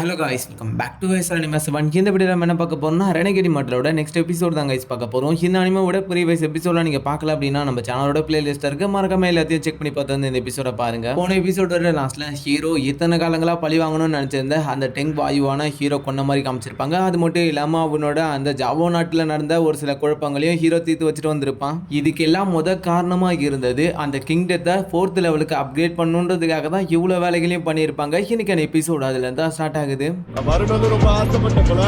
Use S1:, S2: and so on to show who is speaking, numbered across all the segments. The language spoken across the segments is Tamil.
S1: Hello guys welcome back to Wise Anima seven இந்த வீடியோ நம்ம என்ன பார்க்க போகிறோம்னா ரெனகிரி மாட்டலோட நெக்ஸ்ட் எபிசோட் தான் கைஸ் பார்க்க போகிறோம் இந்த அனிமாவோட ப்ரீவியஸ் எபிசோட நீங்கள் பார்க்கல அப்படின்னா நம்ம சேனலோட பிளேலிஸ்ட் இருக்கு. மறக்காம எல்லாத்தையும் செக் பண்ணி பார்த்து வந்து இந்த எபிசோட பாருங்க. போன எபிசோடோட லாஸ்ட்ல ஹீரோ இத்தனை காலங்களாக பழி வாங்கணும்னு நினச்சிருந்த அந்த டெங் வாயுவான ஹீரோ கொண்ட மாதிரி காமிச்சிருப்பாங்க. அது மட்டும் இல்லாமல் அவனோட அந்த ஜாவோ நாட்டில் நடந்த ஒரு சில குழப்பங்களையும் ஹீரோ தீர்த்து வச்சுட்டு வந்திருப்பான். இதுக்கெல்லாம் முத காரணமாக இருந்தது அந்த கிங்டத்தை ஃபோர்த் லெவலுக்கு அப்கிரேட் பண்ணுன்றதுக்காக தான் இவ்வளோ வேலைகளையும் பண்ணியிருப்பாங்க. இன்னைக்கான எபிசோட் அதுல இருந்தா ஸ்டார்ட் ஆகுது.
S2: மறுபடியும் ரொம்ப ஆசைப்பட்ட போல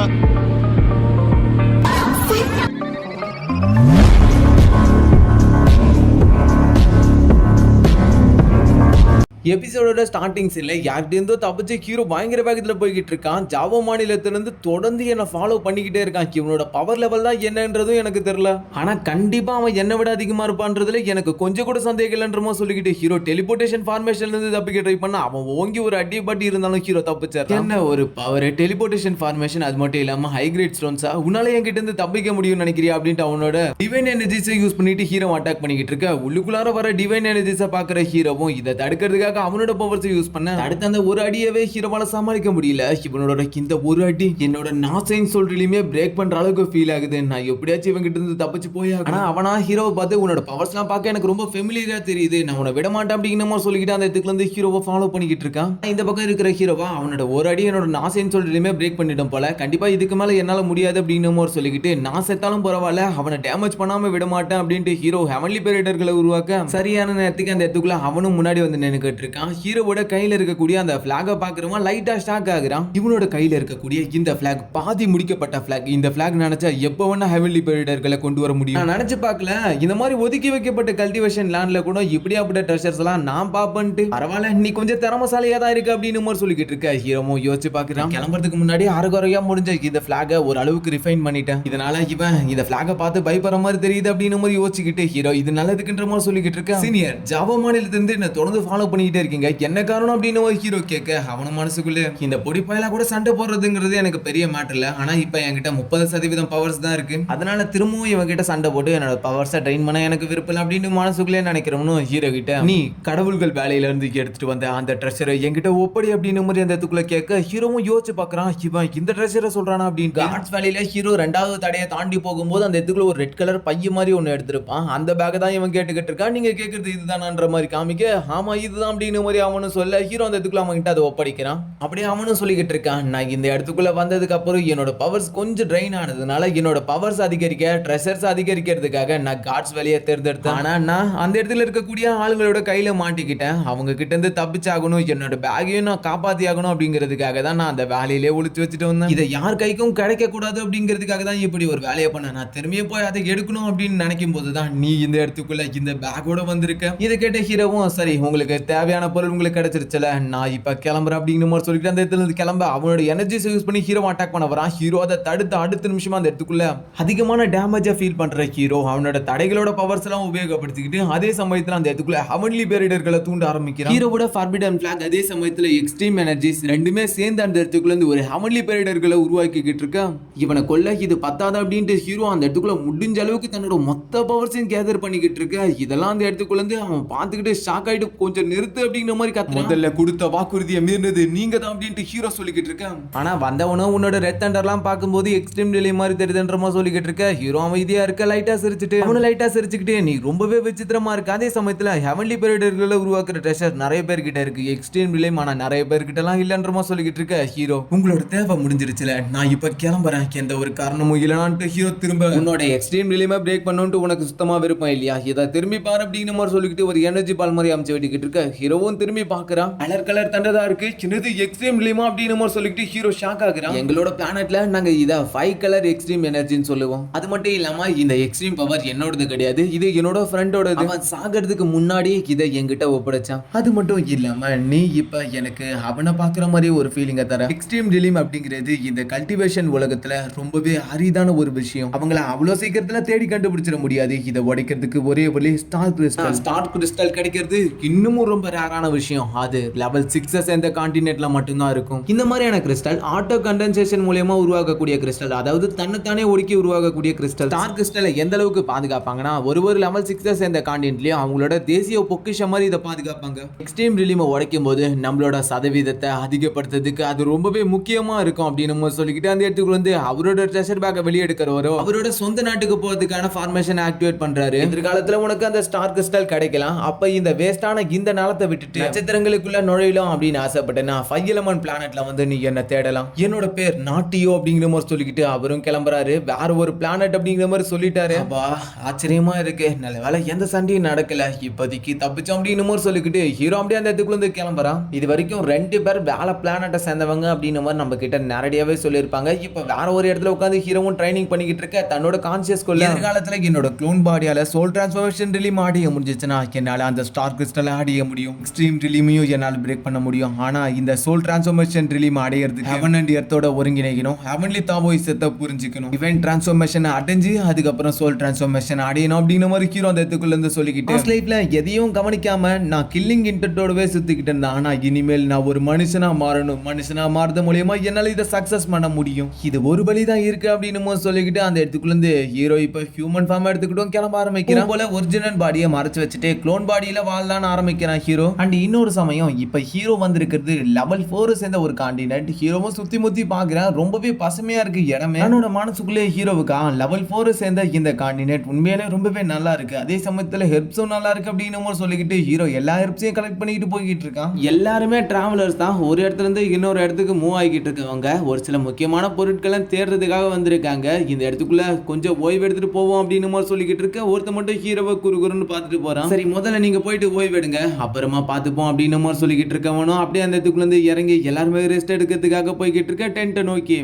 S1: எபிசோடோட ஸ்டார்டிங்ஸ் இல்லை யார்கிட்டேருந்தோ தப்பிச்சு ஹீரோ பயங்கர வேகத்தில் போய்கிட்டு இருக்கான் ஜாவோ மாநிலத்திலேருந்து தொடர்ந்து என்னை ஃபாலோ பண்ணிக்கிட்டே இருக்கான். இவனோட பவர் லெவல் தான் என்னன்றதும் எனக்கு தெரியல. ஆனால் கண்டிப்பாக அவன் என்னை விட அதிகமாக இருப்பான்றதுல எனக்கு கொஞ்சம் கூட சந்தேகம் இல்லைன்றமா சொல்லிக்கிட்டு ஹீரோ டெலிபோர்டேஷன் ஃபார்மேஷன்லேருந்து தப்பிக்க ட்ரை பண்ண அவன் ஓங்கி ஒரு அடி பட்டி இருந்தாலும் ஹீரோ தப்பிச்சார் என்ன ஒரு பவர் டெலிபோர்டேஷன் ஃபார்மேஷன் அது மட்டும் இல்லாமல் ஹை கிரேட் ஸ்டோன்ஸா உன்னால என்கிட்ட இருந்து தப்பிக்க முடியும்னு நினைக்கிறியா அப்படின்ட்டு அவனோட டிவைன் எனர்ஜிஸை யூஸ் பண்ணிட்டு ஹீரோ அட்டாக் பண்ணிக்கிட்டு இருக்க உள்ளுக்குள்ளார வர டிவைன் எனர்ஜிஸை பார்க்குற ஹீரோவும் இதை தடுக்கிறதுக்காக அவனோட பவர்ஸை யூஸ் பண்ண அடுத்த அந்த ஒரு அடியவே ஹீரோவால சமாளிக்க முடியல. இவனோட இந்த ஒரு அடி என்னோட நாசைன் சொல்றதுலயுமே பிரேக் பண்ற அளவுக்கு ஃபீல் ஆகுது. நான் எப்படியாச்சும் இவங்க கிட்ட இருந்து தப்பிச்சு போய் ஆனா அவனா ஹீரோவை பார்த்து உன்னோட பவர்ஸ்லாம் பார்க்க எனக்கு ரொம்ப ஃபெமிலியரா தெரியுது. நான் உன்னை விட மாட்டேன் அப்படிங்கிற மாதிரி சொல்லிக்கிட்டு அந்த இடத்துல இருந்து ஹீரோவை ஃபாலோ பண்ணிக்கிட்டு இருக்கான். இந்த பக்கம் இருக்கிற ஹீரோவா அவனோட ஒரு அடி என்னோட நாசைன் சொல்றதுலயுமே பிரேக் பண்ணிட்டோம் போல. கண்டிப்பா இதுக்கு மேல என்னால முடியாது அப்படிங்கிற மாதிரி சொல்லிக்கிட்டு நான் செத்தாலும் பரவாயில்ல. அவனை டேமேஜ் பண்ணாம விட மாட்டேன் அப்படின்ட்டு ஹீரோ ஹெவன்லி பேரிடர்களை உருவாக்க சரியான நேரத்துக்கு அந்த இடத்துக்குள்ள அவனும் முன்னாடி வந்து நின்னுக்கிட்டு இருக்கான் ஹீரோவோட கையில இருக்கக்கூடிய அந்த பிளாக பாக்குறவன் லைட்டா ஸ்டாக் ஆகுறான். இவனோட கையில இருக்கக்கூடிய இந்த பிளாக் பாதி முடிக்கப்பட்ட பிளாக் இந்த பிளாக் நினைச்சா எப்போ வேணா ஹெவன்லி பேரிடர்களை கொண்டு வர முடியும். நான் நினைச்சு பார்க்கல. இந்த மாதிரி ஒதுக்கி வைக்கப்பட்ட கல்டிவேஷன் லேண்ட்ல கூட இப்படியாப்பட்ட ட்ரெஷர்ஸ் எல்லாம் நான் பாப்பன்ட்டு பரவாயில்ல நீ கொஞ்சம் திறமசாலியா தான் இருக்கு அப்படின்னு மாதிரி சொல்லிக்கிட்டு இருக்க. ஹீரோமோ யோசிச்சு பாக்குறான் கிளம்புறதுக்கு முன்னாடி அரைகுறையா முடிஞ்ச இந்த ஃபிளாகை ஒரு அளவுக்கு ரிஃபைன் பண்ணிட்டேன். இதனால இவன் இந்த பிளாக பார்த்து பயப்படுற மாதிரி தெரியுது அப்படின்னு மாதிரி யோசிச்சுக்கிட்டு ஹீரோ இது நல்லதுக்குன்ற மாதிரி சொல்லிக்கிட்டு இருக்க. சீனியர் ஜாவா மாநிலத்திலிருந்து என்ன தொடர்ந்து ஃபாலோ பண்ணிட்டு பண்ணிக்கிட்டே இருக்கீங்க. என்ன காரணம் அப்படின்னு ஒரு ஹீரோ கேட்க அவனும் மனசுக்குள்ளே இந்த பொடி பயலா கூட சண்டை போடுறதுங்கிறது எனக்கு பெரிய மேட்டர் இல்லை. ஆனா இப்போ என்கிட்ட முப்பது சதவீதம் பவர்ஸ் தான் இருக்கு. அதனால திரும்பவும் இவன் கிட்ட சண்டை போட்டு என்னோட பவர்ஸை ட்ரெயின் பண்ண எனக்கு விருப்பம் இல்லை அப்படின்னு மனசுக்குள்ளே நினைக்கிறவனும் ஹீரோ கிட்ட நீ கடவுள்கள் வேலையில இருந்து எடுத்துட்டு வந்த அந்த ட்ரெஷரை என்கிட்ட ஒப்படி அப்படின்னு மாதிரி அந்த இடத்துக்குள்ள கேட்க ஹீரோவும் யோசிச்சு பார்க்குறான் இவன் இந்த ட்ரெஷரை சொல்றானா அப்படின்னு கார்ட்ஸ் வேலையில ஹீரோ ரெண்டாவது தடையை தாண்டி போகும்போது அந்த இடத்துக்குள்ள ஒரு ரெட் கலர் பைய மாதிரி ஒன்று எடுத்திருப்பான். அந்த பேக்கை தான் இவன் கேட்டுக்கிட்டு இருக்கான். நீங்க கேட்கறது இதுதானான்ற மாதிரி காமிக்க ஆமா இதுதான் அப்படின்னு மாதிரி அவனும் சொல்ல ஹீரோ அந்த இடத்துக்குள்ள அவன் கிட்ட அதை ஒப்படைக்கிறான். அப்படியே அவனும் சொல்லிக்கிட்டு இருக்கான் நான் இந்த இடத்துக்குள்ள வந்ததுக்கு அப்புறம் என்னோட பவர்ஸ் கொஞ்சம் ட்ரைன் ஆனதுனால என்னோட பவர்ஸ் அதிகரிக்க ட்ரெஷர்ஸ் அதிகரிக்கிறதுக்காக நான் கார்ட்ஸ் வேலையை தேர்ந்தெடுத்தேன். ஆனா நான் அந்த இடத்துல இருக்கக்கூடிய ஆளுங்களோட கையில மாட்டிக்கிட்டேன். அவங்க கிட்ட இருந்து தப்பிச்சாகணும் என்னோட பேக்கையும் நான் காப்பாத்தி ஆகணும் அப்படிங்கிறதுக்காக தான் நான் அந்த வேலையிலே ஒழிச்சு வச்சுட்டு வந்தேன். இதை யார் கைக்கும் கிடைக்க கூடாது அப்படிங்கிறதுக்காக தான் இப்படி ஒரு வேலையை பண்ண நான் திரும்பியும் போய் அதை எடுக்கணும் அப்படின்னு நினைக்கும் போது தான் நீ இந்த இடத்துக்குள்ள இந்த பேக்கோட வந்திருக்க. இதை கேட்ட ஹீரோவும் சரி உங்களுக்கு தேவையான பொருள் உங்களுக்கு கிடைச்சிருச்சுல? நான் இப்ப கிளம்புறேன் அப்படிங்கிற மாதிரி சொல்லிட்டு அந்த இடத்துல இருந்து கிளம்ப அவனோட எனர்ஜிஸ் யூஸ் பண்ணி ஹீரோ அட்டாக் பண்ண வரான். ஹீரோ அதை தடுத்து அடுத்த நிமிஷமா அந்த இடத்துக்குள்ள அதிகமான டேமேஜை ஃபீல் பண்ற ஹீரோ அவனோட தடைகளோட பவர்ஸ் எல்லாம் உபயோகப்படுத்திக்கிட்டு அதே சமயத்தில் அந்த இடத்துக்குள்ள ஹவன்லி பேரிடர்களை தூண்ட ஆரம்பிக்கிறான். ஹீரோவோட ஃபார்பிடன் பிளாக் அதே சமயத்தில் எக்ஸ்ட்ரீம் எனர்ஜிஸ் ரெண்டுமே சேர்ந்து அந்த இடத்துக்குள்ள இருந்து ஒரு ஹவன்லி பேரிடர்களை உருவாக்கிக்கிட்டு இருக்க. இவனை கொல்ல இது பத்தாது அப்படின்ட்டு ஹீரோ அந்த இடத்துக்குள்ள முடிஞ்ச அளவுக்கு தன்னோட மொத்த பவர்ஸையும் கேதர் பண்ணிக்கிட்டு இருக்க. இதெல்லாம் அந்த இடத்துக்குள்ள இருந்து அவன் பார்த்துக்கிட்டு ஷாக் ஆயிட்டு கொஞ்சம் நிறுத்து அப்படிங்கிற மாதிரி கத்துறான். முதல்ல கொடுத்த வாக்குறுதியை மீறினது நீங்க தான் அப்படின்ட்டு ஹீரோ சொல்லிக்கிட்டு இருக்கேன் ஆனா வந்தவனும் உன்னோட ரெட் தண்டர்லாம் பார்க்கும்போது எக்ஸ்ட்ரீம் டிலே மாதிரி தெரியுதுன்றமா சொல்லிக்கிட்டு இருக்க. ஹீரோ அமைதியா இருக்க லைட்டா சிரிச்சுட்டு. அவனு லைட்டா சிரிச்சுக்கிட்டு நீ ரொம்பவே விசித்திரமா இருக்க. அதே சமயத்துல ஹெவன்லி பேரிடர்களை உருவாக்குற ட்ரெஷர் நிறைய பேர்கிட்ட இருக்கு. எக்ஸ்ட்ரீம் டிலே ஆனா நிறைய பேர்கிட்ட எல்லாம் இல்லன்றமா சொல்லிக்கிட்டு இருக்க ஹீரோ உங்களோட தேவை முடிஞ்சிருச்சுல. நான் இப்ப கிளம்புறேன். எந்த ஒரு காரணமும் இல்லைனான்ட்டு ஹீரோ திரும்ப உன்னோட எக்ஸ்ட்ரீம் டிலேமே பிரேக் பண்ணுன்ட்டு உனக்கு சுத்தமா விருப்பம் இல்லையா? இதை திரும்பி பாரு அப்படிங்கிற மாதிரி சொல்லிக்கிட்டு ஒரு எனர்ஜி பால் மாதிரி அமைச்சு வெட்டிக்கிட்டு இருக்க ஹீரோவும் திரும்பி பாக்குறான் கலர் கலர் தண்டதா இருக்கு. சின்னது எக்ஸ்ட்ரீம் டிலேமா அப்படின்னு மாதிரி சொல்லிக்கிட்டு ஹீரோ ஷாக் ஆகுறான். எங்களோட பிளானட்ல நாங்க இத ஃபைவ் கலர் எக்ஸ்ட்ரீம் எனர்ஜின்னு சொல்லுவோம். அது மட்டும் இல்லாம இந்த எக்ஸ்ட்ரீம் பவர் என்னோடது கிடையாது. இது என்னோட ஃப்ரெண்டோட அவன் சாகிறதுக்கு முன்னாடி இதை என்கிட்ட ஒப்படைச்சான். அது மட்டும் இல்லாம நீ இப்ப எனக்கு அவனை பாக்குற மாதிரி ஒரு ஃபீலிங்கை தர. எக்ஸ்ட்ரீம் டிலீம் அப்படிங்கிறது இந்த கல்டிவேஷன் உலகத்துல ரொம்பவே அரிதான ஒரு விஷயம். அவங்கள அவ்வளவு சீக்கிரத்துல தேடி கண்டுபிடிச்சிட முடியாது. இதை உடைக்கிறதுக்கு ஒரே வழி ஸ்டார் கிறிஸ்டல் ஸ்டார் கிறிஸ்டல் கிடைக்கிறது. இன்னமும் ரொம்ப ரேரான விஷயம். அது லெவல் சிக்ஸை சேர்ந்த கான்டினென்ட்ல மட்டும்தான் இருக்கும். இந்த மாதிரியான கிறிஸ்டல் ஆட்டோ கண்டென்சேஷன் மூலியமா உருவாக்கக்கூடிய கிறிஸ்டல் அதாவது தன்னைத்தானே ஒடுக்கி உருவாக்கக்கூடிய கிறிஸ்டல் ஸ்டார் கிறிஸ்டலை எந்த அளவுக்கு பாதுகாப்பாங்கன்னா ஒரு ஒரு லெவல் சிக்ஸை சேர்ந்த கான்டினென்ட்லயும் அவங்களோட தேசிய பொக்கிஷம் மாதிரி இதை பாதுகாப்பாங்க. எக்ஸ்ட்ரீம் ரிலீமை உடைக்கும் போது நம்மளோட சதவீதத்தை அதிகப்படுத்துறதுக்கு அது ரொம்பவே முக்கியமா இருக்கும் அப்படின்னு நம்ம சொல்லிக்கிட்டு அந்த இடத்துக்கு வந்து அவரோட ட்ரெஷர் பேக்கை வெளியே எடுக்கிறவரோ அவரோட சொந்த நாட்டுக்கு போறதுக்கான ஃபார்மேஷன் ஆக்டிவேட் பண்றாரு. எதிர்காலத்துல உனக்கு அந்த ஸ்டார் கிறிஸ்டல் கிடைக்கலாம். அப்ப இந்த வேஸ்டான இந்த நிலத்தை விட்டுட்டு நட்சத்திரங்களுக்குள்ள நுழையலாம் அப்படின்னு ஆசைப்பட்டேன்னா ஃபைவ் எலமன் பிளானட்ல வந்து நீ என்ன தேடலாம். என்னோட பேர் நாட்டியோ அப்படிங்கிற மாதிரி சொல்லிக்கிட்டு அவரும் கிளம்புறாரு. வேற ஒரு பிளானட் அப்படிங்கிற மாதிரி சொல்லிட்டாரு. அப்பா ஆச்சரியமா இருக்கு. நல்ல வேலை எந்த சண்டையும் நடக்கல. இப்போதைக்கு தப்பிச்சோம் அப்படின்னு மாதிரி சொல்லிக்கிட்டு ஹீரோ அப்படியே அந்த இடத்துக்குள்ள இருந்து கிளம்புறான். இது வரைக்கும் ரெண்டு பேர் வேலை பிளானட்டை சேர்ந்தவங்க அப்படின்னு மாதிரி நம்ம கிட்ட நேரடியாவே சொல்லியிருப்பாங்க. இப்போ வேற ஒரு இடத்துல உட்காந்து ஹீரோவும் ட்ரைனிங் பண்ணிக்கிட்டு இருக்க தன்னோட கான்சியஸ் கொள்ள காலத்தில் என்னோட க்ளோன் பாடியால சோல் டிரான்ஸ்ஃபர்மேஷன் ரிலீம் ஆடிய முடிஞ்சிச்சுன்னா என்னால் அந்த ஸ்டார் கிறிஸ்டல் ஆடிய முடியும். எக்ஸ்ட்ரீம் ரிலீமையும் என்னால் பிரேக் பண்ண முடியும். ஆனா இந்த சோல் டிரான்ஸ்ஃபர்மேஷன் ரிலீம் அடையிறதுக்கு ஹெவன் அண்ட் எர்த்தோட ஒருங்கிணைக்கணும். ஹெவன்லி தாவோயிசத்தை புரிஞ்சுக்கணும். இவன் டிரான்ஸ்ஃபர்மேஷன் அடைஞ்சு அதுக்கப்புறம் சோல் டிரான்ஸ்ஃபர்மேஷன் அடையணும் அப்படின்ற மாதிரி ஹீரோ அந்த இடத்துக்குள்ள இருந்து சொல்லிக்கிட்டு லைஃப்ல எதையும் கவனிக்காம நான் கில்லிங் இன்டென்ட்டோடவே சுத்திக்கிட்டு இருந்தேன். ஆனா இனிமேல் நான் ஒரு மனுஷனா மாறணும். மனுஷனா மாறுறது மூலியமா என்னால இதை சக்சஸ் பண்ண முடியும். இது ஒரு வழி தான் இருக்கு அப்படின்னு சொல்லிக்கிட்டு அந்த இடத்துக்குள்ள இருந்து ஹீரோ இப்ப ஹியூமன் ஃபார்ம் எடுத்துக்கிட்டும் கிளம்ப ஆரம்பிக்கிறான். போல ஒரிஜினல் பாடியை மறைச்சு வச்சுட்டு க்ளோன் பாடியில வாழலான்னு ஆரம்பிக்கிறான் ஹீரோ அண்ட் இன்னொரு சமயம் இப்போ ஹீரோ வந்திருக்கிறது லெவல் ஃபோர் சேர்ந்த ஒரு காண்டினென்ட் ஹீரோவும் சுற்றி முத்தி பார்க்குறேன். ரொம்பவே பசுமையா இருக்கு இடமே. என்னோட மனசுக்குள்ளே ஹீரோவுக்கா லெவல் ஃபோரை சேர்ந்த இந்த காண்டினென்ட் உண்மையிலே ரொம்பவே நல்லா இருக்கு. அதே சமயத்தில் ஹெர்ப்ஸும் நல்லா இருக்கு அப்படின்னு சொல்லிக்கிட்டு ஹீரோ எல்லா ஹெர்ப்ஸையும் கலெக்ட் பண்ணிக்கிட்டு போய்கிட்டு இருக்கான். எல்லாருமே டிராவலர்ஸ் தான். ஒரு இடத்துல இருந்து இன்னொரு இடத்துக்கு மூவ் ஆகிட்டு இருக்கவங்க. ஒரு சில முக்கியமான பொருட்களை தேடுறதுக்காக வந்திருக்காங்க. இந்த இடத்துக்குள்ள கொஞ்சம் ஓய்வு எடுத்துட்டு போவோம் அப்படின்னு சொல்லிக்கிட்டு இருக்க ஒருத்த மட்டும் ஹீரோவை குறு குறுன்னு பார்த்துட்டு போறான். சரி முதல்ல நீங்க போயிட்டு ஓய்வு எடுங்க. அப்புறமா பார்த்துப்போம் அப்படின்னு மாதிரி சொல்லிக்கிட்டு இருக்கவனும் அப்படியே அந்த இதுக்குள்ளேருந்து இறங்கி எல்லாருமே ரெஸ்ட் எடுக்கிறதுக்காக போய்கிட்டு இருக்க டென்ட்டை நோக்கி.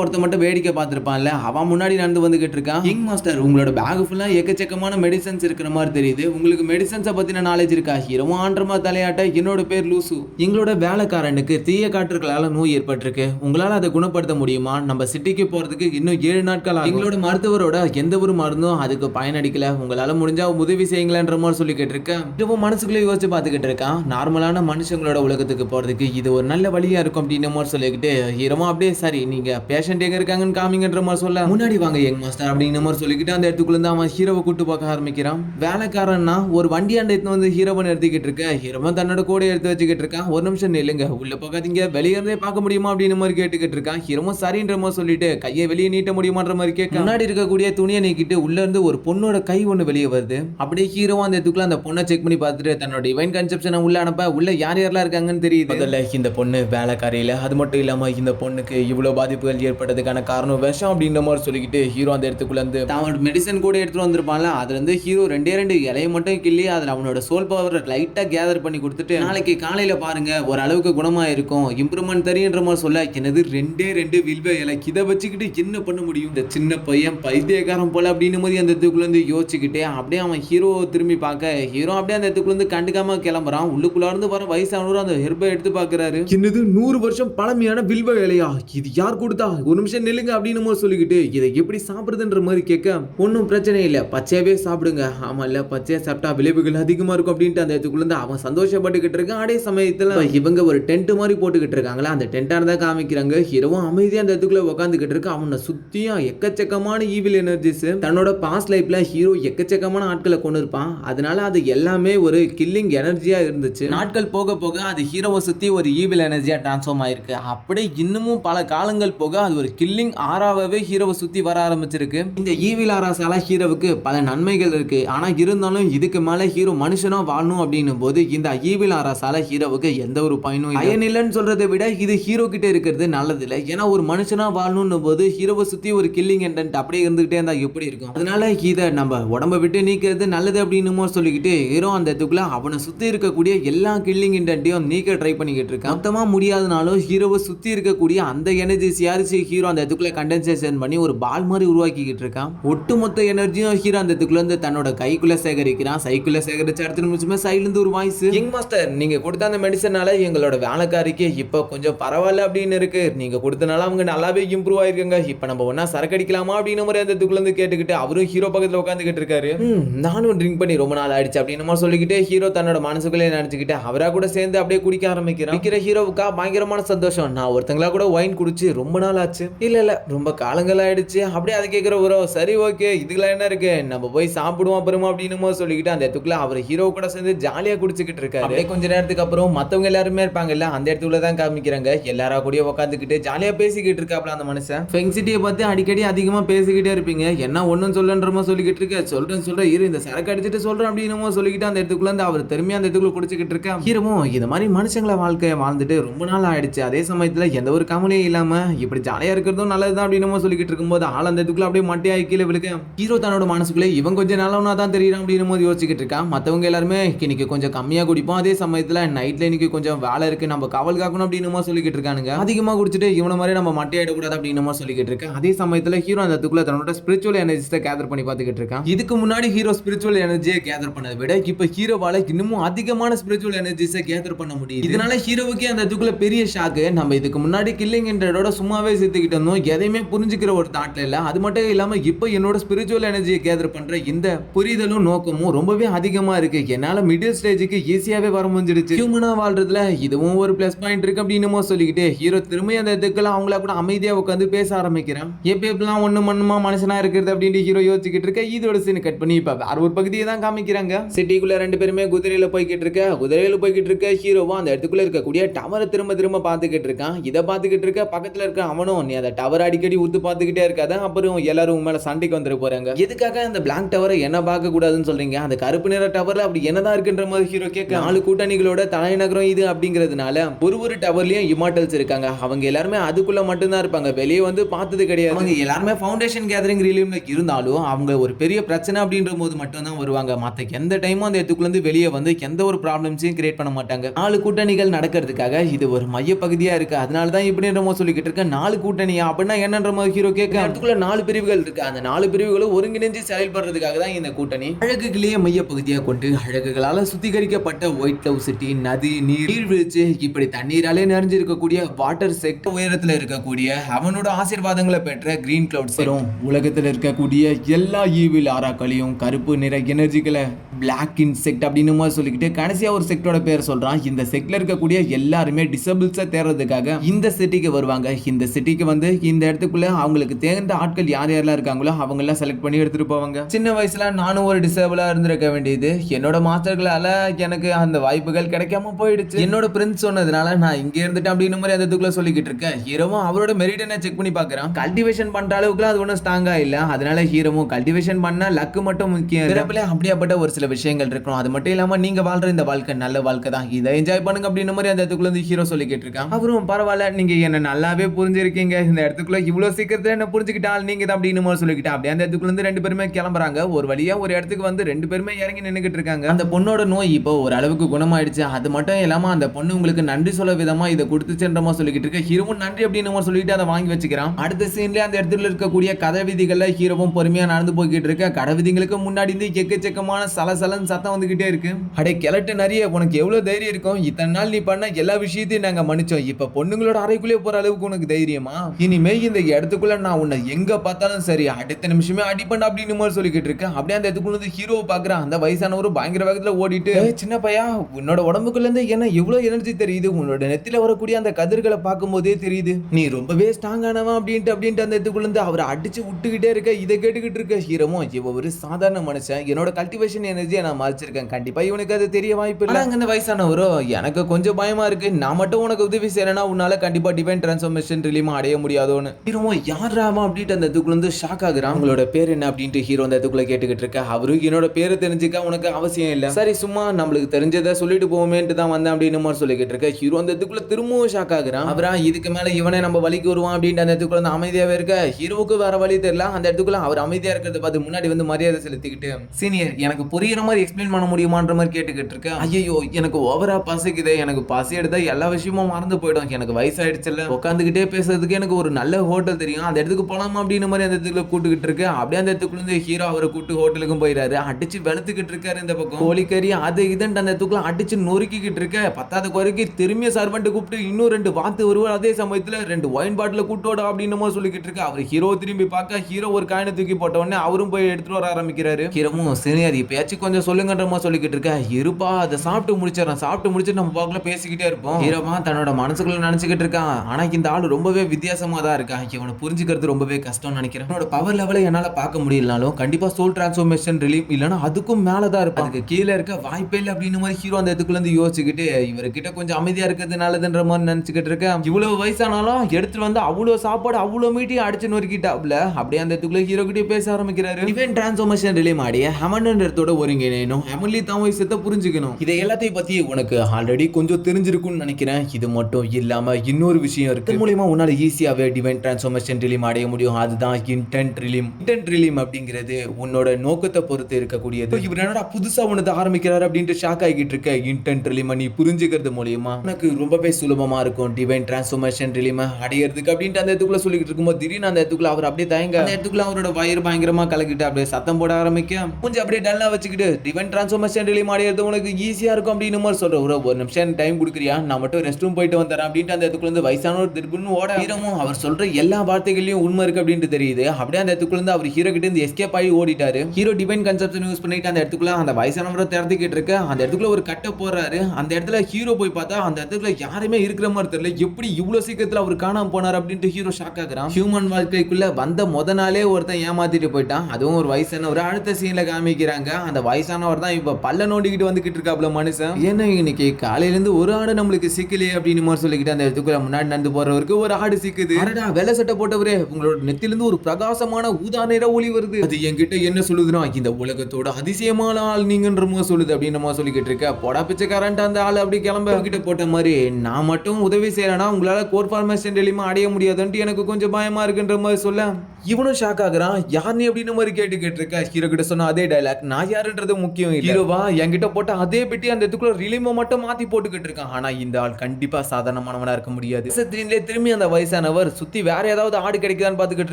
S1: ஒருத்த மட்டும் வேடிக்கை பார்த்துருப்பான்ல அவன் முன்னாடி நடந்து வந்துகிட்டு இருக்கான். கிங் மாஸ்டர் உங்களோட பேக் ஃபுல்லாக எக்கச்சக்கமான மெடிசன்ஸ் இருக்கிற மாதிரி தெரியுது. உங்களுக்கு மெடிசன்ஸை பற்றின நாலேஜ் இருக்கா? ஹீரோவும் ஆண்டமா தலையாட்ட என்னோட பேர் லூசு. எங்களோட வேலைக்காரனுக்கு தீய காற்றுகளால் நோய் ஏற்பட்டிருக்கு. உங்களால் அதை குணப்படுத்த முடியுமா? நம்ம சிட்டிக்கு போகிறதுக்கு இன்னும் ஏழு நாட்கள் எங்களோட மருத்துவரோட எந்த ஒரு மருந்தும் அதுக்கு பயனடிக்கல உங்களால் முடிஞ்சா உதவி செய்யுங்களேன்ற மாதிரி சொல்லி கேட்டிருக்கேன் இப்போ மனசுக்குள்ளே யோசிச்சு பார்த்துக்கிட்டு இருக்கான் நார்மலான மனுஷங்களோட உலகத்துக்கு போறதுக்கு இது ஒரு நல்ல வழியா இருக்கும் அப்படின்ற மாதிரி சொல்லிக்கிட்டு ஹீரோமா அப்படியே சரி நீங்க பேஷண்ட் எங்க இருக்காங்கன்னு காமிங்கன்ற மாதிரி சொல்ல. முன்னாடி வாங்க எங் மாஸ்டர் அப்படிங்கிற மாதிரி சொல்லிக்கிட்டு அந்த இடத்துக்குள்ள இருந்து அவன் ஹீரோவை கூட்டு பார்க்க ஆரம்பிக்கிறான். வேலைக்காரன்னா ஒரு வண்டி அண்டை வந்து ஹீரோவை நிறுத்திக்கிட்டு இருக்க ஹீரோவன் தன்னோட கூட எடுத்து வச்சுக்கிட்டு இருக்கான். ஒரு நிமிஷம் நில்லுங்க உள்ள போகாதீங்க வெளியே இருந்தே பார்க்க முடியுமா? அப்படின்னு மாதிரி கேட்டுக்கிட்டு இருக்கான். ஹீரோவும் சரின்ற மாதிரி சொல்லிட்டு கையை வெளியே நீட்ட முடியுமான்ற மாதிரி கேட்க முன்னாடி இருக்கக்கூடிய துணியை நீக்கிட்டு உள்ள இருந்து ஒரு பொண்ணோட கை ஒண்ணு வெளியே வருது. அப்படியே ஹீரோவும் அந்த இடத்துக்குள்ள அந்த பொண்ணை செக் பண்ணி பார்த்துட்டு தன்னோட டிவைன் கன்செப்ஷனை உள்ள அனுப்ப உள்ள யார் யாரெல்லாம் இருக்காங்கன்னு தெரியுது. முதல்ல இந்த பொண்ணு வேலைக்காரியில அது மட்டும் இல்லாம இந்த பொண்ணுக்கு இவ்வளவு பாதிப்புகள் ஏற்பட்டதுக்கான காரணம் விஷம் அப்படின்ற மாதிரி சொல்லிக்கிட்டு ஹீரோ அந்த இடத்துக்குள்ள இருந்து அவன் மெடிசன் கூட எடுத்துட்டு வந்திருப்பான்ல அதுல இருந்து ஹீரோ ரெண்டே ரெண்டு இலையை மட்டும் கிள்ளி அதுல அவனோட சோல் பவர் லைட்டா கேதர் பண்ணி கொடுத்துட்டு நாளைக்கு காலையில பாருங்க ஒரு அளவுக்கு குணமா இருக்கும் இம்ப்ரூவ்மெண்ட் தெரியுன்ற மாதிரி சொல்ல என்னது ரெண்டே ரெண்டு வில்வ இலை? இதை வச்சுக்கிட்டு என்ன பண்ண முடியும்? இந்த சின்ன பையன் பைத்தியக்காரன் போல அப்படின்னு மாதிரி அந்த இடத்துக்குள்ள இருந்து யோசிச்சுக்கிட்டே அப்படியே அவன் ஹீரோ திரும்பி பார்க்க ஹீரோ அப்படியே அந்த இடத்துக்குள்ள இருந்து கண்டுக்காம கிளம்புறான். உள்ளுக்குள்ள இருந்து வர வயசானவர் அந்த ஹெர்பை எடுத்து பாக்குறாரு என்னது நூறு வருஷம் பழமையான வில்வ இலையா? இது யார் கொடுத்தா? ஒரு நிமிஷம் நில்லுங்க அப்படின்னு மாதிரி சொல்லிக்கிட்டு இதை எப்படி சாப்பிடுதுன்ற மாதிரி கேட்க ஒன்றும் பிரச்சனை இல்லை பச்சையாவே சாப்பிடுங்க. ஆமா இல்ல பச்சையா சாப்பிட்டா விளைவுகள் அதிகமா இருக்கும் அப்படின்ட்டு அந்த இடத்துக்குள்ள இருந்து அவன் சந்தோஷப்பட்டுக்கிட்டு இருக்கான். அதே சமயத்துல இவங்க ஒரு டென்ட் மாதிரி போட்டுக்கிட்டு இருக்காங்களா? அந்த டென்ட்டான தான் காமிக்கிறாங்க. ஹீரோவும் அமைதியா அந்த இடத்துக்குள்ள உட்காந்துக்கிட்டு இருக்கு அவனை சுத்தியும் எக்கச்சக்கமான ஈவில் எனர்ஜிஸ் தன்னோட பாஸ்ட் லைஃப்ல ஹீரோ எக்கச்சக்கமான ஆட்களை கொண்டு இருப்பான் அதனால அது எல்லாமே ஒரு கில்லிங் எனர்ஜியா இருந்துச்சு. நாட்கள் போக போக அது ஹீரோவை சுத்தி ஒரு ஈவில் எனர்ஜியா டிரான்ஸ்ஃபார்ம் ஆயிருக்கு. அப்படியே இன்னமும் பல காலங்கள் போக அது ஒரு கில்லிங் ஆறாவே ஹீரோவை சுத்தி வர ஆரம்பிச்சிருக்கு. இந்த ஈவில் ஆராசால ஹீரோவுக்கு பல நன்மைகள் இருக்கு. ஆனா இருந்தாலும் இதுக்கு மேல ஹீரோ மனுஷனா வாழணும் அப்படின்னும் போது இந்த ஈவில் ஆராசால ஹீரோவுக்கு எந்த ஒரு பயனும். பயன் இல்லைன்னு சொல்றதை விட இது ஹீரோ கிட்ட இருக்கிறது நல்லது இல்லை ஏன்னா ஒரு மனுஷனா வாழணும் போது ஹீரோவை சுத்தி ஒரு கில்லிங் என்டென்ட் அப்படியே இருந்துகிட்டே இருந்தா எப்படி இருக்கும்? அதனால இதை நம்ம உடம்ப விட்டு நீக்கிறது நல்லது அப்படின்னு சொல்லிக்கிட்டு ஹீரோ அந்த இடத்துக்குள்ள அவனை சுத்தி இருக்கக்கூடிய எல்லா கில்லிங் இன்டென்ட்டையும் நீக்க ட்ரை பண்ணிக்கிட்டு இருக்கான். மொத்தமா முடியாதனாலும் ஹீரோவை சுத்தி இருக்கக்கூடிய அந்த எனர்ஜிஸ் யாரிச்சு ஹீரோ அந்த இடத்துக்குள்ள கண்டென்சேஷன் பண்ணி ஒரு பால் மாதிரி உருவாக்கிக்கிட்டு இருக்கான். ஒட்டுமொத்த எனர்ஜியும் ஹீரோ அந்த இடத்துக்குள்ள இருந்து தன்னோட கைக்குள்ள சேகரிக்கிறான். சைக்குள்ள சேகரிச்ச அடுத்த நிமிஷமே சைடுல இருந்து ஒரு வாய்ஸ் கிங் மாஸ்டர் நீங்க கொடுத்த அந்த மெடிசனால எங்களோட வேலைக்காரிக்கு இப்போ கொஞ்சம் பரவாயில்ல அப்படின்னு இருக்கு. நீங்க கொடுத்தனால அவங்க நல்லாவே இம்ப்ரூவ் ஆயிருக்காங்க. இப்போ நம்ம ஒன்னா சரக்கு அடிக்கலாமா அப்படின்னு மாதிரி அந்த இடத்துக்குள்ள இருந்து கேட்டுக்கிட்டு அவரும் ஹீரோ பக்கத்துல உட்காந்துக்கிட்டு இருக்காரு. "ம், நானும் ட்ரிங்க் பண்ணி ரொம்ப நாள் ஆயிடுச்சு அப்படின்னு மாதிரி சொல்லிக்கிட்டு ஹீரோ தன்னோட மனசு மனசுக்குள்ளே நினச்சிக்கிட்டு அவராக கூட சேர்ந்து அப்படியே குடிக்க ஆரம்பிக்கிறேன். குடிக்கிற ஹீரோவுக்கா பயங்கரமான சந்தோஷம். நான் ஒருத்தங்களா கூட ஒயின் குடிச்சு ரொம்ப நாள் ஆச்சு. இல்ல இல்ல ரொம்ப காலங்கள் ஆயிடுச்சு. அப்படியே அதை கேட்குற ஒரு சரி ஓகே இதுல என்ன இருக்கு? நம்ம போய் சாப்பிடுவோம் அப்புறமா அப்படின்னு சொல்லிக்கிட்டு அந்த இடத்துக்குள்ள அவர் ஹீரோ கூட சேர்ந்து ஜாலியாக குடிச்சுக்கிட்டு இருக்காரு. அப்படியே கொஞ்ச நேரத்துக்கு அப்புறம் மத்தவங்க எல்லாருமே இருப்பாங்கல்ல அந்த இடத்துல தான் காமிக்கிறாங்க. எல்லாரா கூட உட்காந்துக்கிட்டு ஜாலியாக பேசிக்கிட்டு இருக்காப்ல அந்த மனுஷன். ஃபெங் சிட்டியை பார்த்து அடிக்கடி அதிகமாக பேசிக்கிட்டே இருப்பீங்க. என்ன ஒன்றும் சொல்லன்றமோ சொல்லிக்கிட்டு இருக்க. சொல்றேன் சொல்றேன் இரு இந்த சரக்கு அடிச்சுட்டு சொல்றேன் அப்படின்னுமோ சொல்லிக்கிட்டு அந்த இடத்துக்குள்ள இருந்து அவர் திரும்பி அந்த இடத்துக்குள்ள குடிச்சுக்கிட்டு இருக்கேன். ஹீரமும் இந்த மாதிரி மனுஷங்களை வாழ்க்கையை வாழ்ந்துட்டு ரொம்ப நாள் ஆயிடுச்சு. அதே சமயத்துல எந்த ஒரு கவலையும் இல்லாம இப்படி ஜாலியா இருக்கிறதும் நல்லதுதான் அப்படின்னு சொல்லிக்கிட்டு இருக்கும்போது ஆள் அந்த இதுக்குள்ள அப்படியே மட்டையாக கீழே விழுக்க ஹீரோ தன்னோட மனசுக்குள்ளே இவன் கொஞ்சம் நல்லவனா தான் தெரியுறான் அப்படின்னு போது யோசிச்சுக்கிட்டு இருக்கான் மத்தவங்க எல்லாருமே இன்னைக்கு கொஞ்சம் கம்மியா குடிப்போம். அதே சமயத்துல நைட்ல இன்னைக்கு கொஞ்சம் வேலை இருக்கு. நம்ம காவல் காக்கணும் அப்படின்னு சொல்லிக்கிட்டு இருக்கானுங்க. அதிகமா குடிச்சிட்டு இவன மாதிரி நம்ம மட்டையாயிடக்கூடாது அப்படின்னு சொல்லிக்கிட்டு இருக்கேன் அதே சமயத்துல ஹீரோ அந்த இதுக்குள்ள தன்னோட ஸ்பிரிச்சுவல் எனர்ஜிஸை கேதர் பண்ணி பார்த்துக்கிட்டு இருக்கான். இதுக்கு முன்னாடி ஹீரோ ஸ்பிரிச்சுவல் எனர்ஜியை கேதர் பண்ணதை விட இப்போ ஹீரோவால இன்னமும் அதிக அதிகமான ஸ்பிரிச்சுவல் எனர்ஜிஸை கேதர் பண்ண முடியும் இதனால ஹீரோவுக்கே அந்த இடத்துக்குள்ள பெரிய ஷாக்கு நம்ம இதுக்கு முன்னாடி கில்லிங் என்றோட சும்மாவே சேர்த்துக்கிட்டு இருந்தோம். எதையுமே புரிஞ்சுக்கிற ஒரு தாட்ல இல்ல. அது மட்டும் இல்லாம இப்போ என்னோட ஸ்பிரிச்சுவல் எனர்ஜியை கேதர் பண்ற இந்த புரிதலும் நோக்கமும் ரொம்பவே அதிகமா இருக்கு. என்னால மிடில் ஸ்டேஜுக்கு ஈஸியாவே வர முடிஞ்சிடுச்சு. ஹியூமனா வாழ்றதுல இதுவும் ஒரு ப்ளஸ் பாயிண்ட் இருக்கு அப்படின்னு சொல்லிக்கிட்டு ஹீரோ திரும்பி அந்த இடத்துக்குலாம் அவங்கள கூட அமைதியா உட்காந்து பேச ஆரம்பிக்கிறேன். எப்ப எப்படிலாம் ஒண்ணு மண்ணுமா மனுஷனா இருக்கிறது அப்படின்ட்டு ஹீரோ யோசிச்சுக்கிட்டு இருக்க இதோட சீன் கட் பண்ணி இப்ப வேற ஒரு பகுதியை தான் காமிக்கிறாங்க. சிட்டிக்குள்ள ரெண்டு பேருமே குதிரையில போய்கிட்டு இருக்க குதிரையில போய்கிட்டு இருக்க ஹீரோவா அந்த இடத்துக்குள்ள இருக்கக்கூடிய டவரை திரும்ப திரும்ப பார்த்துக்கிட்டு இருக்கான் இதை பார்த்துக்கிட்டு இருக்க பக்கத்துல இருக்க அவனும் நீ அந்த டவர் அடிக்கடி உத்து பார்த்துக்கிட்டே இருக்காத அப்புறம் எல்லாரும் மேல சண்டைக்கு வந்துட போறாங்க. எதுக்காக அந்த பிளாக் டவரை என்ன பார்க்க கூடாதுன்னு சொல்றீங்க? அந்த கருப்பு நிற டவர்ல அப்படி என்னதான் இருக்குன்ற மாதிரி ஹீரோ கேட்க நாலு கூட்டணிகளோட தலைநகரம் இது அப்படிங்கிறதுனால ஒரு ஒரு டவர்லயும் இமார்டல்ஸ் இருக்காங்க. அவங்க எல்லாருமே அதுக்குள்ள மட்டும்தான் இருப்பாங்க. வெளியே வந்து பார்த்தது கிடையாது. அவங்க எல்லாருமே ஃபவுண்டேஷன் கேதரிங் ரிலீவ்ல இருந்தாலும் அவங்க ஒரு பெரிய பிரச்சனை அப்படின்ற போது மட்டும்தான் வருவாங்க. மத்த எந்த டைமும் அந்த இடத்துக்குள்ள இருந்து வெளியே வந்து எந்த ஒரு ப்ராப்ளம்ஸையும் கிரியேட் பண்ண மாட்டாங்க. நாலு கூட்டணிகள் நடக்கிறதுக்காக இது ஒரு மைய இருக்கு. அதனால தான் இப்படின்றமோ சொல்லிக்கிட்டு இருக்க நாலு கூட்டணியா அப்படின்னா என்னன்ற மாதிரி ஹீரோ கேட்க அதுக்குள்ள நாலு பிரிவுகள் இருக்கு. அந்த நாலு பிரிவுகளும் ஒருங்கிணைஞ்சு செயல்படுறதுக்காக தான் இந்த கூட்டணி. அழகுகளையே மைய பகுதியாக கொண்டு அழகுகளால சுத்திகரிக்கப்பட்ட ஒயிட் லவ் சிட்டி நதி நீர் நீர்வீழ்ச்சி இப்படி தண்ணீராலே நிறைஞ்சிருக்கக்கூடிய வாட்டர் செக்ட் உயரத்துல இருக்கக்கூடிய அவனோட ஆசீர்வாதங்களை பெற்ற கிரீன் கிளவுட்ஸ் வரும். உலகத்துல இருக்கக்கூடிய எல்லா ஈவில் ஆராக்களையும் கருப்பு நிற எனர்ஜிகளை பிளாக் இன்செக்ட் அப்படின்னு சொல்லிக்கிட்டு சொல்லிட்டு கடைசியாக ஒரு செக்டோட பேர் சொல்கிறான் இந்த செக்டில் இருக்கக்கூடிய எல்லாருமே டிசபிள்ஸை தேர்றதுக்காக இந்த சிட்டிக்கு வருவாங்க. இந்த சிட்டிக்கு வந்து இந்த இடத்துக்குள்ள அவங்களுக்கு தேர்ந்த ஆட்கள் யார் யாரெல்லாம் இருக்காங்களோ அவங்கெல்லாம் செலக்ட் பண்ணி எடுத்துகிட்டு போவாங்க. சின்ன வயசில் நானும் ஒரு டிசபிளாக இருந்திருக்க வேண்டியது. என்னோட மாஸ்டர்களால் எனக்கு அந்த வாய்ப்புகள் கிடைக்காம போயிடுச்சு. என்னோட பிரின்ஸ் சொன்னதுனால நான் இங்கே இருந்துட்டேன் அப்படின்னு மாதிரி அந்த இதுக்குள்ள சொல்லிக்கிட்டு இருக்கேன். ஹீரோவும் அவரோட மெரிட்டனை செக் பண்ணி பார்க்குறான். கல்டிவேஷன் பண்ணுற அளவுக்குலாம் அது ஒன்றும் ஸ்ட்ராங்காக இல்லை. அதனால ஹீரோவும் கல்டிவேஷன் பண்ணால் லக்கு மட்டும் முக்கியம் பிறப்புல அப்படியாப்பட்ட ஒரு சில விஷயங்கள் இருக்கணும். அது மட்டும் இல்லாமல் நீங்கள் வாழ்ற இந்த வாழ்க்கை நல்ல வாழ்க்கை தான். இதை என்ஜாய் பண்ணுங்க அப்படின்ற மாதிரி அந்த இடத்துக்குள்ள வந்து ஹீரோ சொல்லி கேட்டிருக்கான். அவரும் பரவாயில்ல நீங்க என்ன நல்லாவே புரிஞ்சிருக்கீங்க. இந்த இடத்துக்குள்ள இவ்வளவு சீக்கிரத்துல என்ன புரிஞ்சுக்கிட்டால் நீங்க தான் அப்படின்னு மாதிரி சொல்லிக்கிட்டா. அப்படியே அந்த இடத்துக்குள்ள இருந்து ரெண்டு பேருமே கிளம்புறாங்க. ஒரு வழியா ஒரு இடத்துக்கு வந்து ரெண்டு பேருமே இறங்கி நின்றுக்கிட்டு இருக்காங்க. அந்த பொண்ணோட நோய் இப்போ ஒரு அளவுக்கு குணமாயிடுச்சு. அது மட்டும் இல்லாம அந்த பொண்ணு உங்களுக்கு நன்றி சொல்ல விதமா இதை கொடுத்துச்சுன்றமா சொல்லிக்கிட்டு இருக்க. ஹீரோவும் நன்றி அப்படின்னு சொல்லிட்டு அதை வாங்கி வச்சுக்கிறான். அடுத்த சீன்ல அந்த இடத்துல இருக்கக்கூடிய கதை விதிகள்ல ஹீரோவும் பொறுமையா நடந்து போய்கிட்டு இருக்க. கடை விதிகளுக்கு முன்னாடி இருந்து எக்கச்சக்கமான சலசலன் சத்தம் வந்துகிட்டே இருக்கு. அடே கிழட்டு நிறைய உனக்கு எவ்வளோ தைரியம் இருக்கும்? இத்தனை நாள் நீ பண்ண எல்லா விஷயத்தையும் நாங்கள் மன்னிச்சோம். இப்போ பொண்ணுங்களோட அறைக்குள்ளே போகிற அளவுக்கு உனக்கு தைரியமா? இனிமே இந்த இடத்துக்குள்ள நான் உன்னை எங்கே பார்த்தாலும் சரி அடுத்த நிமிஷமே அடிப்பண்ண அப்படின்னு மாதிரி சொல்லிக்கிட்டு இருக்கேன். அப்படியே அந்த இடத்துக்குள்ள வந்து ஹீரோவை பார்க்குறான் அந்த வயசானவரும் பயங்கர வேகத்தில் ஓடிட்டு சின்ன பையா உன்னோட உடம்புக்குள்ளேருந்து என்ன எவ்வளோ எனர்ஜி தெரியுது? உன்னோட நெத்தில வரக்கூடிய அந்த கதிர்களை பார்க்கும்போதே தெரியுது. நீ ரொம்பவே ஸ்ட்ராங்கானவன் அப்படின்ட்டு அப்படின்ட்டு அந்த இடத்துக்குள்ளேருந்து அவரை அடிச்சு விட்டுக்கிட்டே இருக்க இதை கேட்டுக்கிட்டு இருக்க ஹீரோவும் இவ ஒரு சாதாரண மனுஷன். என்னோட கல்டிவேஷன் எனர்ஜியை நான் மறைச்சிருக்கேன். கண்டிப்பாக இவனுக்கு அது தெரிய வாய்ப்பு இல்லை. அங்க இந்த வயசானவரோ எனக்கு கொஞ்சம் பயமா இருக்கு. நான் மட்டும் உனக்கு உதவி செய்யறேன்னா உன்னால கண்டிப்பா டிவைன் டிரான்ஸ்ஃபர்மேஷன் ரிலீமா அடைய முடியாதோன்னு. ஹீரோவும் யார் ராமா அப்படின்ட்டு அந்த இதுக்குள்ள இருந்து ஷாக் ஆகுறான் உங்களோட பேர் என்ன அப்படின்ட்டு ஹீரோ அந்த இதுக்குள்ள கேட்டுக்கிட்டு இருக்க? அவரு என்னோட பேரை தெரிஞ்சுக்க உனக்கு அவசியம் இல்லை. சரி சும்மா நம்மளுக்கு தெரிஞ்சதை சொல்லிட்டு போவோமேன்ட்டு தான் வந்தேன் அப்படின்னு மாதிரி சொல்லிக்கிட்டு இருக்க. ஹீரோ அந்த இதுக்குள்ள திரும்பவும் ஷாக் ஆகுறான் அவரா இதுக்கு மேல இவனே நம்ம வழிக்கு வருவான் அப்படின்ட்டு அந்த இடத்துக்குள்ள வந்து அமைதியாவே இருக்க. ஹீரோவுக்கு வேற வழி தெரியல. அந்த இடத்துக்குள்ள அவர் அமைதியா இருக்கிறத பார்த்து முன்னாடி வந்து மரியாதை செலுத்திக்கிட்டு சீனியர் எனக்கு புரியுற மாதிரி எக்ஸ்பிளைன் பண்ண முடியுமான்ற மாதிரி கேட்டுக்கிட்டு இருக்கேன் ஐயோ எனக்கு ஓவரா பசிக்குதே. எனக்கு பசி எடுத்தா எல்லா விஷயமும் மறந்து போயிடும். எனக்கு வயசாயிடுச்சுல்ல. உட்காந்துக்கிட்டே பேசுறதுக்கு எனக்கு ஒரு நல்ல ஹோட்டல் தெரியும். அந்த இடத்துக்கு போலாமா அப்படின்னு மாதிரி அந்த இடத்துக்குள்ள கூட்டுக்கிட்டு இருக்கு. அப்படியே அந்த இடத்துக்குள்ள இருந்து ஹீரோ அவரை கூட்டு ஹோட்டலுக்கும் போயிடாரு அடிச்சு வெளுத்துக்கிட்டு இருக்காரு இந்த பக்கம். கோழிக்கறி அது இதுன்ட்டு அந்த இடத்துக்குள்ள அடிச்சு நொறுக்கிக்கிட்டு இருக்க. பத்தாவது குறைக்கு திரும்பிய சர்வெண்ட் கூப்பிட்டு இன்னும் ரெண்டு வாத்து வருவார் அதே சமயத்துல ரெண்டு ஒயின் பாட்டில கூட்டோட அப்படின்னு மாதிரி சொல்லிக்கிட்டு இருக்கு. அவர் ஹீரோ திரும்பி பார்க்க ஹீரோ ஒரு காயினை தூக்கி போட்ட உடனே அவரும் போய் எடுத்துட்டு வர ஆரம்பிக்கிறாரு. ஹீரோவும் சீனியர் இப்பயாச்சும் கொஞ்சம் சொல்லுங்கன்ற மாதிரி சொல்லிக்கிட்டு இருக்க. இரு இருப்பா அதை சாப்பிட்டு முடிச்சிடறேன். சாப்பிட்டு முடிச்சுட்டு நம்ம போக்குல பேசிக்கிட்டே இருப்போம். ஹீரோமா தன்னோட மனசுக்குள்ள நினைச்சுக்கிட்டு இருக்கான். ஆனா இந்த ஆள் ரொம்பவே வித்தியாசமா தான் இருக்கான் இவனை புரிஞ்சுக்கிறது ரொம்பவே கஷ்டம்னு நினைக்கிறேன். என்னோட பவர் லெவலை என்னால பார்க்க முடியலனாலும் கண்டிப்பா சோல் டிரான்ஸ்ஃபர்மேஷன் ரிலீவ் இல்லைன்னா அதுக்கும் மேல தான் இருப்பான். அதுக்கு கீழே இருக்க வாய்ப்பே இல்லை அப்படின்னு மாதிரி ஹீரோ அந்த இடத்துக்குள்ள இருந்து யோசிச்சுக்கிட்டு இவர்கிட்ட கொஞ்சம் அமைதியா இருக்கிறது நல்லதுன்ற மாதிரி நினைச்சுக்கிட்டு இருக்கேன். இவ்வளவு வயசானாலும் எடுத்துட்டு வந்து அவ்வளவு சாப்பாடு அவ்வளவு மீட்டி அடிச்சு நொறுக்கிட்டாப்ல அப்படியே அந்த இடத்துக்குள்ள ஹீரோ கிட்டே பேச ஆரம்பிக்கிறாரு. இவன் டிரான்ஸ்ஃபர்மேஷன் ரிலீவ் ஆடிய ஹெமன்ன்றதோட ஒருங்கிணையணும். ஹெமன்லி தான் விஷயத்தை புரிஞ்சுக்கணும். இதை எல்லாத்தையும் பத்தி உனக்கு ஆல்ரெடி கொஞ்சம் தெரிஞ்சிருக்கும்னு நினைக்கிறேன். இது மட்டும் இல்லாம இன்னொரு விஷயம் இருக்கு. மூலியமா உன்னால ஈஸியாவே டிவைன் டிரான்ஸ்ஃபர்மேஷன் ரிலீம் அடைய முடியும். அதுதான் இன்டென்ட் ரிலீம் இன்டென்ட் ரிலீம் அப்படிங்கிறது உன்னோட நோக்கத்தை பொறுத்து இருக்கக்கூடியது. இவர் என்னடா புதுசா ஒன்று ஆரம்பிக்கிறாரு அப்படின்ட்டு ஷாக் ஆகிட்டு இருக்க? இன்டென்ட் ரிலீம் நீ புரிஞ்சுக்கிறது மூலியமா? உனக்கு ரொம்பவே சுலபமா இருக்கும் டிவைன் டிரான்ஸ்ஃபர்மேஷன் ரிலீம் அடையிறதுக்கு அப்படின்ட்டு அந்த இடத்துக்குள்ள சொல்லிட்டு இருக்கும்போது திடீர்னு அந்த இடத்துக்குள்ள அவர் அப்படியே தயங்க. அந்த இடத்துக்குள்ள அவரோட வயிறு பயங்கரமா கலக்கிட்டு அப்படியே சத்தம் போட ஆரம்பிக்க. கொஞ்சம் அப்படியே டல்லா வச்சுக்கிட்டு டிவைன் டிரான்ஸ்ஃபர்மேஷன் ரிலீம் அடையிறது உனக்கு ஈஸியாக இருக்கும் அப்படின்னு மாதிரி சொல்கிற ஒரு ஒரு நிமிஷம் டைம் கொடுக்குறியா? நான் மட்டும் ரெஸ்ட் ரூம் போயிட்டு வந்துறேன் அப்படின்ட்டு அந்த இடத்துக்குள்ள வயசானவர் திருப்பின்னு ஓட ஹீரமும் அவர் சொல்கிற எல்லா வார்த்தைகளையும் உண்மை இருக்கு அப்படின்ட்டு தெரியுது. அப்படியே அந்த இடத்துக்குள்ள அவர் ஹீரோ கிட்ட இருந்து எஸ்கேப் ஆகி ஓடிட்டாரு. ஹீரோ டிவைன் கன்செப்ஷன் யூஸ் பண்ணிட்டு அந்த இடத்துக்குள்ள அந்த வயசானவரை திறந்துக்கிட்டு இருக்க அந்த இடத்துக்குள்ள ஒரு கட்டை போறாரு அந்த இடத்துல ஹீரோ போய் பார்த்தா அந்த இடத்துல யாருமே இருக்கிற மாதிரி தெரியல. எப்படி இவ்வளோ சீக்கிரத்தில் அவர் காணாமல் போனார் அப்படின்ட்டு ஹீரோ ஷாக் ஆகுறான். ஹியூமன் வாழ்க்கைக்குள்ள வந்த முத நாளே ஒருத்தன் ஏமாத்திட்டு போயிட்டான். அதுவும் ஒரு வயசானவர் அடுத்த சீனில் காமிக்கிறாங்க. அந்த வயசானவர் தான் இப்போ பல்ல நோண்டிக்கிட்டு வந்துகிட்டு இருக்காப்ல மனுஷன்? ஏன்னா இன்னைக்கு? காலையில இருந்து ஒரு ஆடு நம்மளுக்கு சிக்கலையே அப்படின்னு மாதிரி சொல்லிக்கிட்டு அந்த இடத்துக்குள்ள முன்னாடி நடந்து போறவருக்கு ஒரு ஆடு சிக்குது. வெள்ளை சட்டை போட்டவரே உங்களோட நெத்திலிருந்து ஒரு பிரகாசமான ஊதா நிற ஒளி வருது. அது என்கிட்ட என்ன சொல்லுதுன்னா இந்த உலகத்தோட அதிசயமான ஆள் நீங்கன்ற மாதிரி சொல்லுது அப்படின்னு நம்ம சொல்லிக்கிட்டு இருக்க. பொடா பிச்சைக்காரன்ட்டு அந்த ஆள் அப்படி கிளம்ப. கிட்ட போட்ட மாதிரி நான் மட்டும் உதவி செய்யறேன்னா உங்களால கோர் ஃபார்மேஷன் டெலிமா அடைய முடியாதுன்ட்டு எனக்கு கொஞ்சம் பயமா இருக்குன்ற மாதிரி சொல்ல. இவனும் ஷாக் ஆகுறான். யார் நீ அப்படின்னு மாதிரி கேட்டு கேட்டிருக்க ஹீரோ கிட்ட சொன்ன அதே டைலாக் நான் யாருன்றது முக்கியம் இல்லை. ஹீரோவா என்கிட்ட போட்ட அதே பெட்டி அந்த இடத்துக்குள்ள ரிலிமோ மட்டும் மாத்தி போட்டுக்கிட்டு இருக்கான். ஆனா இந்த ஆள் கண்டிப்பா சாதாரணமானவனா இருக்க முடியாது. சத்திரிலே திரும்பி அந்த வயசானவர் சுத்தி வேற ஏதாவது ஆடு கிடைக்குதான்னு பாத்துக்கிட்டு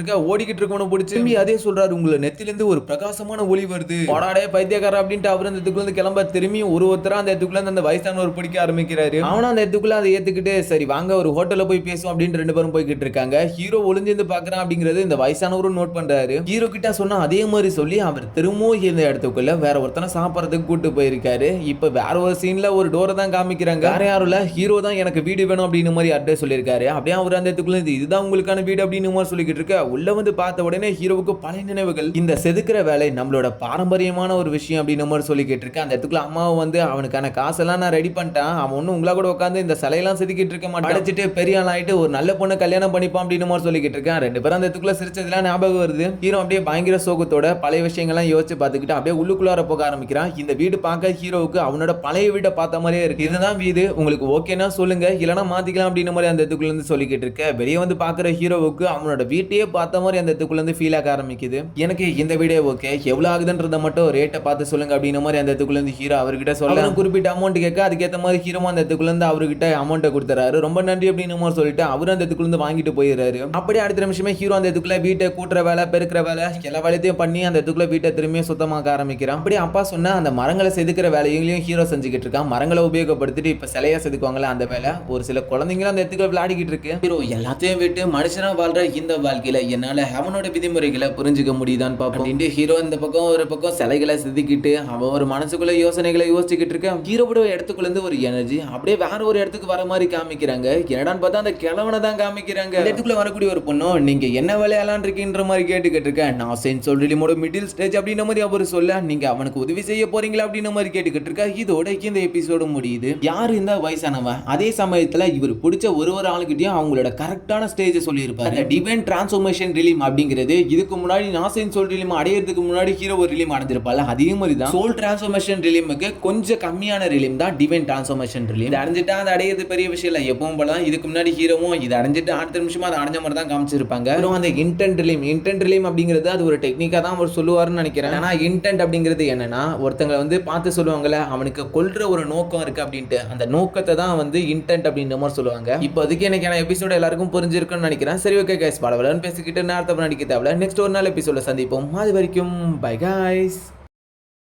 S1: இருக்க ஓடிக்கிட்டு இருக்கவன பிடிச்சி திரும்பி அதே சொல்றாரு. உங்களை நெத்திலிருந்து ஒரு பிரகாசமான ஒளி வருது. போடாடே பைத்தியக்காரர் அப்படின்ட்டு அவர் அந்த இடத்துக்குள்ள இருந்து கிளம்ப திரும்பி ஒரு ஒருத்தராக அந்த இடத்துக்குள்ள இருந்து அந்த வயசானவர் பிடிக்க ஆரம்பிக்கிறாரு. அவனும் அந்த இடத்துக்குள்ள அதை ஏத்துக்கிட்டு சரி வாங்க ஒரு ஹோட்டல்ல போய் பேசுவோம் அப்படின்னு ரெண்டு பேரும் போய்கிட்டு இருக்காங்க. ஹீரோ ஒளிஞ்சிருந்து பாக்குறான் அப்படிங்கறது இந்த வயசானவரும் நோட் பண்றாரு. ஹீரோ கிட்ட சொன்னா அதே மாதிரி சொல்லி அவர் திரும்பவும் இந்த இடத்துக்குள்ள வேற ஒருத்தனை சாப்பிடறதுக்கு கூட்டு போயிருக்காரு. இப்போ வேற ஒரு சீன்ல ஒரு டோரை தான் காமிக்கிறாங்க. வேற யாரும் இல்ல ஹீரோ தான் எனக்கு வீடு வேணும் அப்படின்னு மாதிரி அட்ரஸ் சொல்லியிருக்காரு. அப்படியே அவர் அந்த இடத்துக்குள்ள இது இதுதான் உங்களுக்கான வீடு அப்படின்னு மாதிரி சொல்லிக்கிட்டு இருக்க. உள்ள வந்து பார்த்த உடனே ஹீரோவுக்கு பழைய நினைவுகள். இந்த செதுக்கிற வேலை நம்மளோட பாரம்பரியமான ஒரு விஷயம் அப்படின்னு மாதிரி சொல்லிக்கிட்டு இருக்கு. அந்த இடத்துக்குள்ள அம்மாவை வந்து அவனுக்கான காசெல்லாம் நான் ரெடி பண்ணிட்டேன். அவன் ஒன்றும் உங்களா கூட உட்காந்து இந்த சிலையெல்லாம் செதுக்கிட்டு இருக்க மாட்டான். அடைச்சிட்டு பெரிய ஆள் ஆயிட்டு ஒரு நல்ல பொண்ணை கல்யாணம் பண்ணிப்பான் அப்படின்னு மாதிரி சொல்லிக்கிட்டு இருக்கேன். ரெண்டு பேரும் அந்த இடத்துக்குள்ள சிரிச்சதுலாம் ஞாபகம் வருது. ஹீரோ அப்படியே பயங்கர சோகத்தோட பழைய விஷயங்கள்லாம் யோசிச்சு பார்த்துக்கிட்டு அப்படியே உள்ளுக்குள்ளார போக ஆரம்பிக்கிறான். இந்த வீடு பார்க்க ஹீரோ ஹீரோவுக்கு அவனோட பழைய வீட்டை பார்த்த மாதிரியே இருக்கு. இதுதான் வீடு. உங்களுக்கு ஓகேனா சொல்லுங்க. இல்லைன்னா மாத்திக்கலாம் அப்படின்னு மாதிரி அந்த இடத்துக்குள்ள இருந்து சொல்லிக்கிட்டு இருக்க. வெளியே வந்து பார்க்குற ஹீரோவுக்கு அவனோட வீட்டையே பார்த்த மாதிரி அந்த இடத்துக்குள்ள இருந்து ஃபீல் ஆக ஆரம்பிக்குது. எனக்கு இந்த வீடே ஓகே. எவ்வளவு ஆகுதுன்றத மட்டும் ரேட்டை பார்த்து சொல்லுங்க அப்படின்ற மாதிரி அந்த இடத்துக்குள்ள இருந்து ஹீரோ அவர்கிட்ட சொல்ல குறிப்பிட்ட அமௌண்ட் கேட்க அதுக்கேற்ற மாதிரி ஹீரோ அந்த இடத்துக்குள்ள இருந்து அவர்கிட்ட அமௌண்ட்டை கொடுத்துறாரு. ரொம்ப நன்றி அப்படின்னு மாதிரி சொல்லிட்டு அவர் அந்த இடத்துக்குள்ள இருந்து வாங்கிட்டு போயிடுறாரு. அப்படியே அடுத்த நிமிஷமே ஹீரோ அந்த இடத்துக்குள்ள வீட்டை கூட்டுற வேலை பெருக்கிற வேலை எல்லா வேலையத்தையும் பண்ணி அந்த இடத்துக்குள்ள வீட்டை திரும்பியும் சுத்தமாக்க ஆரம்பிக்கிறான். அப்படியே அப்பா சொன்ன அந்த மரங்களை செதுக்கிற வேலைகளையும் ஹீரோ செஞ்சுக்கிட்டு இருக்கான். மரங்களை உபயோகப்படுத்திட்டு இப்ப சிலையா செதுக்குவாங்கல்ல அந்த வேலை. ஒரு சில குழந்தைங்களும் அந்த இடத்துக்குள்ள விளையாடிக்கிட்டு இருக்கு. ஹீரோ எல்லாத்தையும் விட்டு மனுஷனா வாழ்ற இந்த வாழ்க்கையில என்னால அவனோட விதிமுறைகளை புரிஞ்சுக்க முடியுதான்னு பார்ப்போம். ஹீரோ இந்த பக்கம் ஒரு பக்கம் சிலைகளை செதுக்கிட்டு அவன் ஒரு மனசுக்குள்ள யோசனைகளை யோசிச்சுக்கிட்டு இருக்க ஹீரோவோட இடத்துக்குள்ள இருந்து ஒரு எனர்ஜி அப்படியே வேற ஒரு இடத்துக்கு வர மாதிரி காமிக்கிறாங்க. என்னடான்னு பார்த்தா அந்த கிழவனை தான் காமிக்கிறாங்க. இடத்துக்குள்ள வரக்கூடிய ஒரு பொண்ணும் நீங்க என்ன விளையாடலாம் இருக்கீன்ற மாதிரி கேட்டுக்கிட்டு இருக்கேன். நான் சென்ஸ் சொல்லிமோட மிடில் ஸ்டேஜ் அப்படின்ற மாதிரி அவர் சொல்ல நீங்க அவனுக்கு உதவி செய்ய போறீங்களா? அப்படின்ற மாதிரி கேட்டுக்கிட்டு இருக்கா இதோட இந்த எபிசோடு முடியுது. யார் இந்த வயசானவன்? அதே சமயத்துல இவர் பிடிச்ச ஒரு ஒரு ஆளுகிட்டயும் அவங்களோட கரெக்டான ஸ்டேஜ் சொல்லியிருப்பாரு. டிவைன் டிரான்ஸ்ஃபர்மேஷன் ரிலீம் அப்படிங்கிறது இதுக்கு முன்னாடி நாசைன் சோல் ரிலீம் அடையிறதுக்கு முன்னாடி ஹீரோ ஒரு ரிலீம் அடைஞ்சிருப்பால அதே மாதிரி தான் சோல் டிரான்ஸ்ஃபர்மேஷன் ரிலீமுக்கு கொஞ்சம் கம்மியான ரிலீம் தான் டிவைன் டிரான்ஸ்ஃபர்மேஷன் ரிலீம் இது அடைஞ்சிட்டா அது அடையிறது பெரிய விஷயம் இல்லை. எப்பவும் போல தான் இதுக்கு முன்னாடி ஹீரோவும் இது அடைஞ்சிட்டு அடுத்த நிமிஷமா அதை அடைஞ்ச மாதிரி தான் காமிச்சிருப்பாங்க. அப்புறம் அந்த இன்டென்ட் ரிலீம் இன்டென்ட் ரிலீம் அப்படிங்கிறது அது ஒரு டெக்னிக்காக தான் அவர் சொல்லுவாருன்னு நினைக்கிறேன். ஆனா இன்டென்ட் அப்படிங்கிறது என்னன்னா ஒருத்தங்க வந்து பார்த்து அவங்கள அவனுக்கு கொல்ற ஒரு நோக்கம் இருக்கு அப்படின்ட்டு. அந்த நோக்கத்தை தான் வந்து இன்டென்ட் அப்படின்ற மாதிரி சொல்லுவாங்க. இப்போ அதுக்கு எனக்கு எபிசோட எல்லாருக்கும் புரிஞ்சிருக்குன்னு நினைக்கிறேன். சரி ஓகே கைஸ் பல பேசிக்கிட்டு நேரத்தை நடிக்க தேவையில்ல. நெக்ஸ்ட் ஒரு நாள் எபிசோட சந்திப்போம். அது வரைக்கும் பை காய்ஸ்